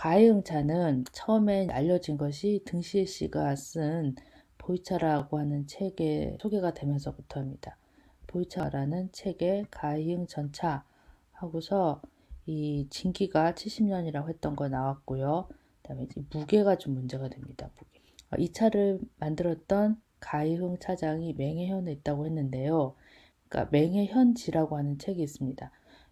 가해응차는 처음에 알려진 것이 등시에 씨가 쓴 보이차라고 하는 책에 소개가 되면서부터입니다. 보이차라는 책에 가해응 전차 하고서 이 진기가 70년이라고 했던 거 나왔고요. 그다음에 무게가 좀 문제가 됩니다. 무게. 어, 이 차를 만들었던 가이흥 차장이 맹해현에 있다고 했는데요. 그러니까 맹해현지라고 하는 책이 있습니다.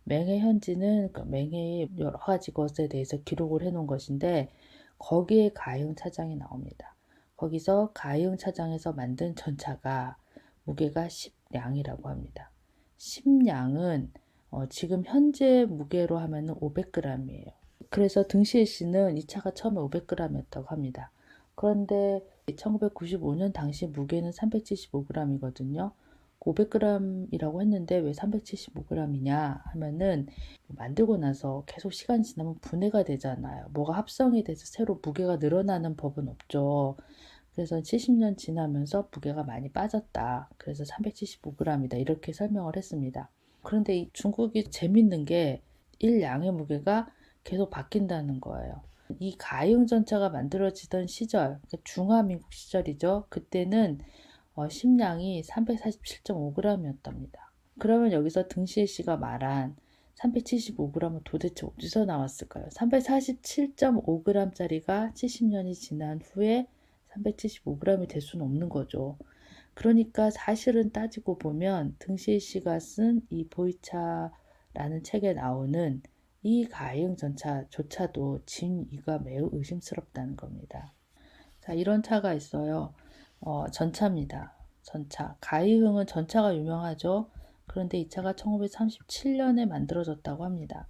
맹해 현지는 그 맹해의 여러 가지 것에 대해서 기록을 해놓은 것인데 거기에 가이흥 차장이 나옵니다. 거기서 가이흥 차장에서 만든 전차가 무게가 10량이라고 합니다. 10량은 어, 지금 현재 무게로 하면은 500g이에요. 그래서 등시에 씨는 이 차가 처음에 500g이었다고 합니다. 그런데 1995년 당시 무게는 375g이거든요. 500g이라고 했는데 왜 375g이냐 하면은 만들고 나서 계속 시간이 지나면 분해가 되잖아요. 뭐가 합성이 돼서 새로 무게가 늘어나는 법은 없죠. 그래서 70년 지나면서 무게가 많이 빠졌다. 그래서 375g이다. 이렇게 설명을 했습니다. 그런데 이 중국이 재밌는 게 1양의 무게가 계속 바뀐다는 거예요. 이 가용 전차가 만들어지던 시절, 그러니까 중화민국 시절이죠. 그때는 어, 심량이 347.5g이었답니다. 그러면 여기서 등시에 씨가 말한 375g은 도대체 어디서 나왔을까요? 347.5g짜리가 70년이 지난 후에 375g이 될 수는 없는 거죠. 그러니까 사실은 따지고 보면 등시에 씨가 쓴 이 보이차라는 책에 나오는 이 가행 전차조차도 진위가 매우 의심스럽다는 겁니다. 자, 이런 차가 있어요. 어, 전차입니다. 전차. 가이흥은 전차가 유명하죠. 그런데 이 차가 1937년에 만들어졌다고 합니다.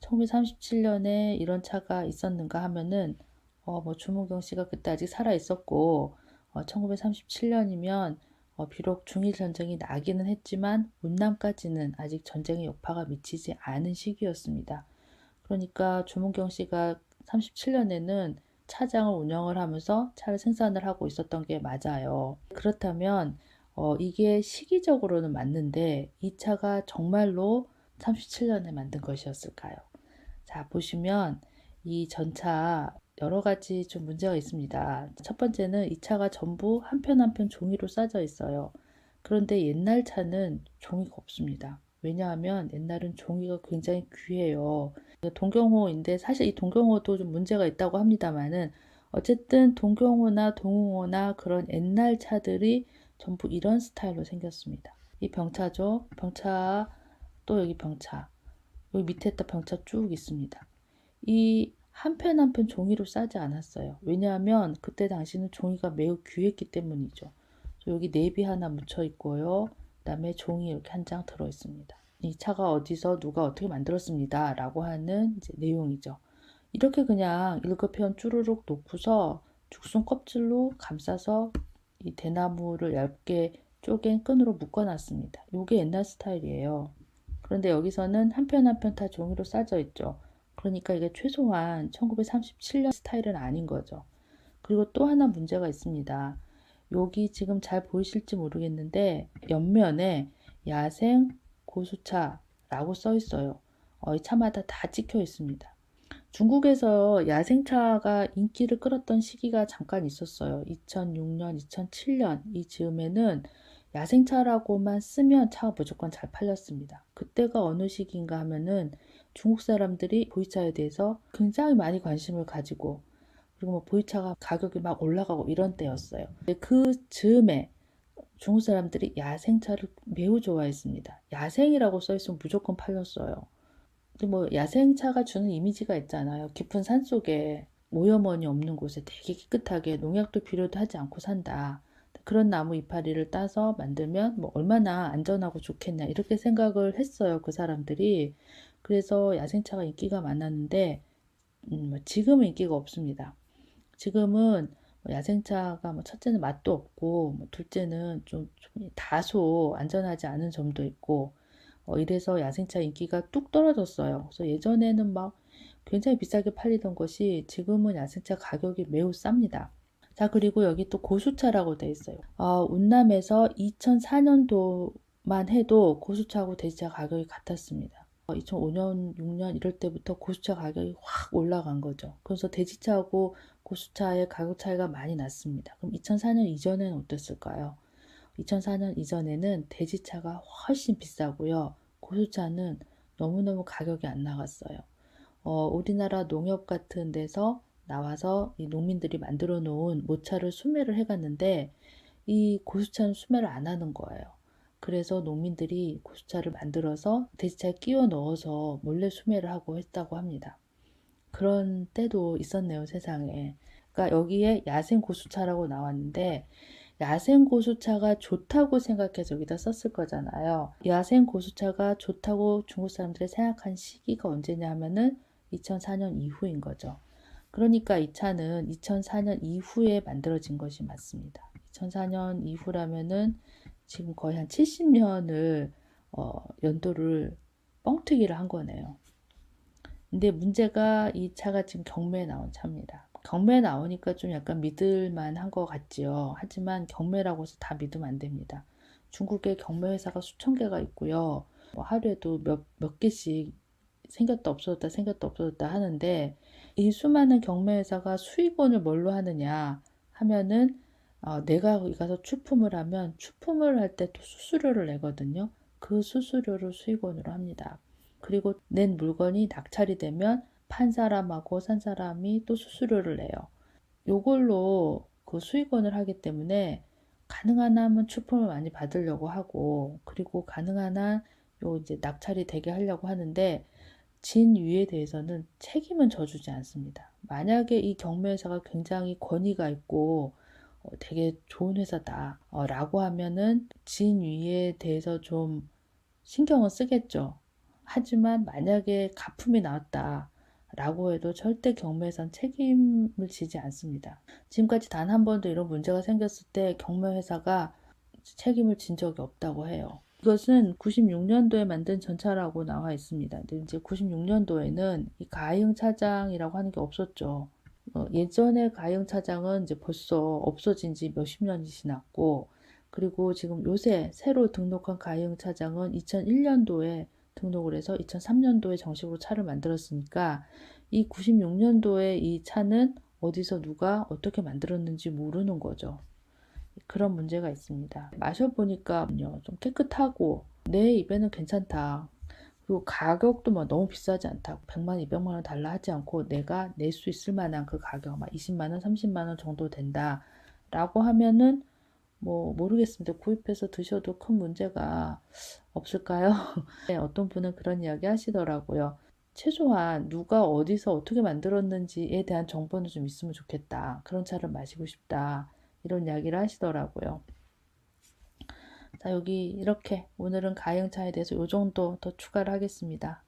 1937년에 이런 차가 있었는가 하면은 어, 뭐 주문경 씨가 그때 아직 살아 있었고 어, 1937년이면 어, 비록 중일 전쟁이 나기는 했지만 운남까지는 아직 전쟁의 여파가 미치지 않은 시기였습니다. 그러니까 주문경 씨가 37년에는 차장을 운영을 하면서 차를 생산을 하고 있었던 게 맞아요. 그렇다면 어, 이게 시기적으로는 맞는데 이 차가 정말로 37년에 만든 것이었을까요? 자, 보시면 이 전차 여러 가지 좀 문제가 있습니다. 첫 번째는 이 차가 전부 한 편 한 편 종이로 싸져 있어요. 그런데 옛날 차는 종이가 없습니다. 왜냐하면 옛날은 종이가 굉장히 귀해요. 동경호인데 사실 이 동경호도 좀 문제가 있다고 합니다만은 어쨌든 동경호나 동웅호나 그런 옛날 차들이 전부 이런 스타일로 생겼습니다. 이 병차죠. 병차 또 여기 병차. 여기 밑에 또 병차 쭉 있습니다. 이한편 한 편 종이로 싸지 않았어요. 왜냐하면 그때 당시는 종이가 매우 귀했기 때문이죠. 여기 내비 하나 묻혀 있고요. 그다음에 종이 이렇게 한 장 들어 있습니다. 이 차가 어디서 누가 어떻게 만들었습니다. 라고 하는 내용이죠. 이렇게 그냥 일급편 쭈루룩 놓고서 죽순 껍질로 감싸서 이 대나무를 얇게 쪼갠 끈으로 묶어놨습니다. 이게 옛날 스타일이에요. 그런데 여기서는 한 편 한 편 다 종이로 싸져 있죠. 그러니까 이게 최소한 1937년 스타일은 아닌 거죠. 그리고 또 하나 문제가 있습니다. 여기 지금 잘 보이실지 모르겠는데 옆면에 야생 고수차라고 써 있어요. 어, 이 차마다 다 찍혀 있습니다. 중국에서 야생차가 인기를 끌었던 시기가 잠깐 있었어요. 2006년, 2007년 이 즈음에는 야생차라고만 쓰면 차가 무조건 잘 팔렸습니다. 그때가 어느 시기인가 하면은 중국 사람들이 보이차에 대해서 굉장히 많이 관심을 가지고 그리고 뭐 보이차가 가격이 막 올라가고 이런 때였어요. 그 즈음에 중국 사람들이 야생차를 매우 좋아했습니다. 야생이라고 써있으면 무조건 팔렸어요. 근데 뭐 야생차가 주는 이미지가 있잖아요. 깊은 산 속에 오염원이 없는 곳에 되게 깨끗하게 농약도 필요도 하지 않고 산다. 그런 나무 이파리를 따서 만들면 뭐 얼마나 안전하고 좋겠냐 이렇게 생각을 했어요. 그 사람들이. 그래서 야생차가 인기가 많았는데 음, 뭐 지금은 인기가 없습니다. 지금은 뭐 야생차가 뭐 첫째는 맛도 없고 뭐 둘째는 좀, 좀 다소 안전하지 않은 점도 있고 어, 이래서 야생차 인기가 뚝 떨어졌어요. 그래서 예전에는 막 굉장히 비싸게 팔리던 것이 지금은 야생차 가격이 매우 쌉니다. 자 그리고 여기 또 고수차라고 돼 있어요. 어, 운남에서 2004년도만 해도 고수차하고 대지차 가격이 같았습니다. 2005년, 6년 이럴 때부터 고수차 가격이 확 올라간 거죠. 그래서 대지차하고 고수차의 가격 차이가 많이 났습니다. 그럼 2004년 이전에는 어땠을까요? 2004년 이전에는 대지차가 훨씬 비싸고요. 고수차는 너무너무 가격이 안 나갔어요. 어, 우리나라 농협 같은 데서 나와서 이 농민들이 만들어 놓은 모차를 수매를 해갔는데 이 고수차는 수매를 안 하는 거예요. 그래서 농민들이 고수차를 만들어서 대지차에 끼워 넣어서 몰래 수매를 하고 했다고 합니다. 그런 때도 있었네요, 세상에. 그러니까 여기에 야생 고수차라고 나왔는데 야생 고수차가 좋다고 생각해서 여기다 썼을 거잖아요. 야생 고수차가 좋다고 중국 사람들이 생각한 시기가 언제냐 하면은 2004년 이후인 거죠. 그러니까 이 차는 2004년 이후에 만들어진 것이 맞습니다. 2004년 이후라면은 지금 거의 한 70년을 어, 연도를 뻥튀기를 한 거네요. 근데 문제가 이 차가 지금 경매에 나온 차입니다. 경매에 나오니까 좀 약간 믿을만 한 것 같지요. 하지만 경매라고 해서 다 믿으면 안 됩니다. 중국에 경매 회사가 수천 개가 있고요. 뭐 하루에도 몇, 몇 개씩 생겼다 없어졌다 생겼다 없어졌다 하는데 이 수많은 경매 회사가 수익원을 뭘로 하느냐 하면은 어, 내가 거기 가서 출품을 하면 출품을 할 때 또 수수료를 내거든요. 그 수수료를 수익원으로 합니다. 그리고 낸 물건이 낙찰이 되면 판 사람하고 산 사람이 또 수수료를 내요. 요걸로 그 수익원을 하기 때문에 가능한 한은 출품을 많이 받으려고 하고 그리고 가능한 한 요 이제 낙찰이 되게 하려고 하는데 진위에 대해서는 책임은 져주지 않습니다. 만약에 이 경매회사가 굉장히 권위가 있고 어, 되게 좋은 회사다 어, 라고 하면은 진위에 대해서 좀 신경을 쓰겠죠. 하지만 만약에 가품이 나왔다 라고 해도 절대 경매에선 책임을 지지 않습니다. 지금까지 단 한 번도 이런 문제가 생겼을 때 경매회사가 책임을 진 적이 없다고 해요. 이것은 96년도에 만든 전차라고 나와 있습니다. 근데 이제 96년도에는 이 가형 차장이라고 하는 게 없었죠. 어, 예전에 가형 차장은 이제 벌써 없어진 지 몇십 년이 지났고, 그리고 지금 요새 새로 등록한 가형 차장은 2001년도에 등록을 해서 2003년도에 정식으로 차를 만들었으니까 이 96년도에 이 차는 어디서 누가 어떻게 만들었는지 모르는 거죠. 그런 문제가 있습니다. 마셔보니까 좀 깨끗하고 내 입에는 괜찮다. 그리고 가격도 뭐 너무 비싸지 않다. 100만, 200만 원 달라 하지 않고 내가 낼 수 있을 만한 그 가격, 막 20만 원, 30만 원 정도 된다. 라고 하면은 뭐 모르겠습니다. 구입해서 드셔도 큰 문제가 없을까요? 네, 어떤 분은 그런 이야기 하시더라고요. 최소한 누가 어디서 어떻게 만들었는지에 대한 정보는 좀 있으면 좋겠다. 그런 차를 마시고 싶다. 이런 이야기를 하시더라고요. 자, 여기 이렇게 오늘은 가형차에 대해서 요 정도 더 추가를 하겠습니다.